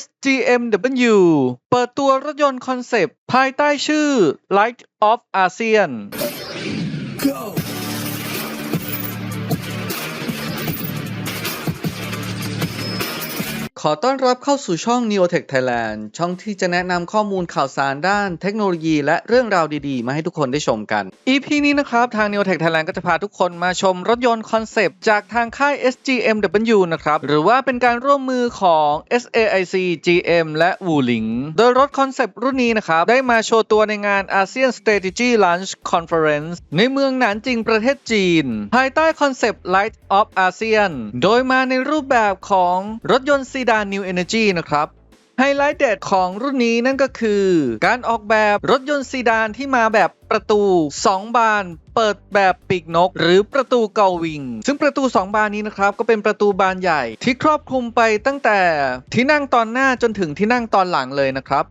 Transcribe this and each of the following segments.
SGMW เปิดตัวรถยนต์คอนเซปต์ภายใต้ชื่อ Light of ASEAN go. ขอต้อนรับเข้าสู่ช่อง Neotech Thailand ช่องที่จะแนะนำข้อมูลข่าวสารด้านเทคโนโลยีและเรื่องราวดีๆ มาให้ทุกคนได้ชมกัน EP นี้นะครับ ทาง Neotech Thailand ก็จะพาทุกคนมาชมรถยนต์คอนเซปต์จากทางค่าย SGMW นะครับ หรือว่าเป็นการร่วมมือของ SAIC GM และ Wuling โดยรถคอนเซปต์รุ่นนี้นะครับ ได้มาโชว์ตัวในงาน ASEAN Strategy Launch Conference ในเมืองหนานจิงประเทศจีน ภายใต้คอนเซปต์ Light of ASEAN โดยมาในรูปแบบของรถยนต์ซีดา New Energy นะครับไฮไลท์เด็ดของรุ่นนี้นั่นก็คือ การออกแบบรถยนต์ซีดานที่มาแบบประตู 2 บานเปิดแบบปีกนก หรือประตูเกาวิง ซึ่งประตู 2 บานนี้นะครับ ก็เป็นประตูบานใหญ่ที่ครอบคลุมไปตั้งแต่ที่นั่งตอนหน้าจนถึงที่นั่งตอนหลังเลยนะครับ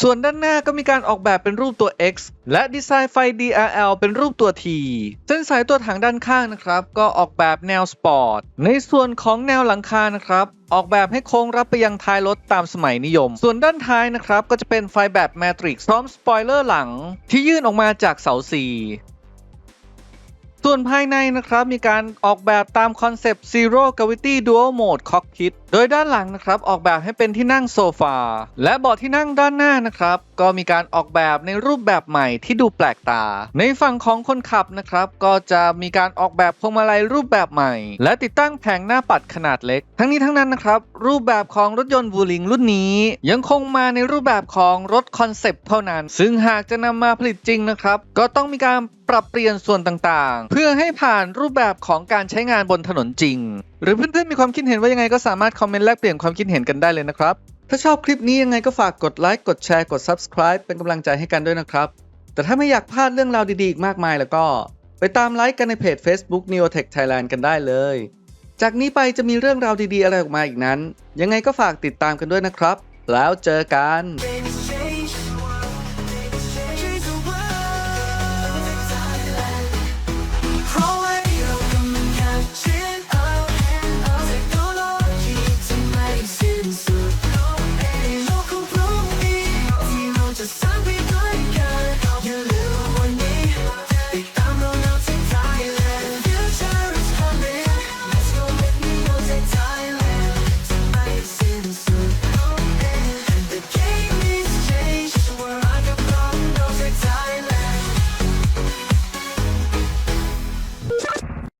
ส่วนด้านหน้าก็มีการออกแบบเป็นรูปตัว X และดีไซน์ไฟ DRL เป็นรูปตัว T เส้นสายตัวถังด้านข้างนะครับ ก็ออกแบบแนวสปอร์ต ในส่วนของแนวหลังคานะครับ ออกแบบให้โค้งรับไปยังท้ายรถตามสมัยนิยม ส่วนด้านท้ายนะครับ ก็จะเป็นไฟแบบแมทริกซ์พร้อมสปอยเลอร์หลัง ที่ยื่นออกมาจากเสาสี ส่วนภายในนะครับ มีการออกแบบตามคอนเซปต์ Zero Gravity Dual Mode Cockpit โดยด้านหลังนะครับออกแบบให้เป็นที่นั่งโซฟา และเบาะที่นั่งด้านหน้านะครับ ก็มีการออกแบบในรูปแบบใหม่ที่ดูแปลกตา ในฝั่งของคนขับนะครับ ก็จะมีการออกแบบพวงมาลัยรูปแบบใหม่ และติดตั้งแผงหน้าปัดขนาดเล็ก ทั้งนี้ทั้งนั้นนะครับรูปแบบของรถยนต์วูลิงรุ่นนี้ ยังคงมาในรูปแบบของรถคอนเซปต์เท่านั้น ซึ่งหากจะนำมาผลิตจริงนะครับก็ต้องมีการ ปรับเปลี่ยนส่วนต่างๆ เพื่อให้ผ่านรูปแบบของการใช้งานบนถนนจริง หรือเพื่อนๆมีความคิดเห็นว่ายังไงก็สามารถคอมเมนต์แลกเปลี่ยนความคิดเห็นกันได้เลยนะครับ ถ้าชอบคลิปนี้ยังไงก็ฝากกดไลค์กดแชร์กด Subscribe เป็นกำลังใจให้กันด้วยนะครับ แต่ถ้าไม่อยากพลาดเรื่องราวดีๆอีกมากมายแล้วก็ ไปตามไลค์กันในเพจ Facebook Neotech Thailand กันได้เลย จากนี้ไปจะมีเรื่องราวดีๆอะไรออกมาอีกนั้น ยังไงก็ฝากติดตามกันด้วยนะครับ แล้วเจอกัน Baby,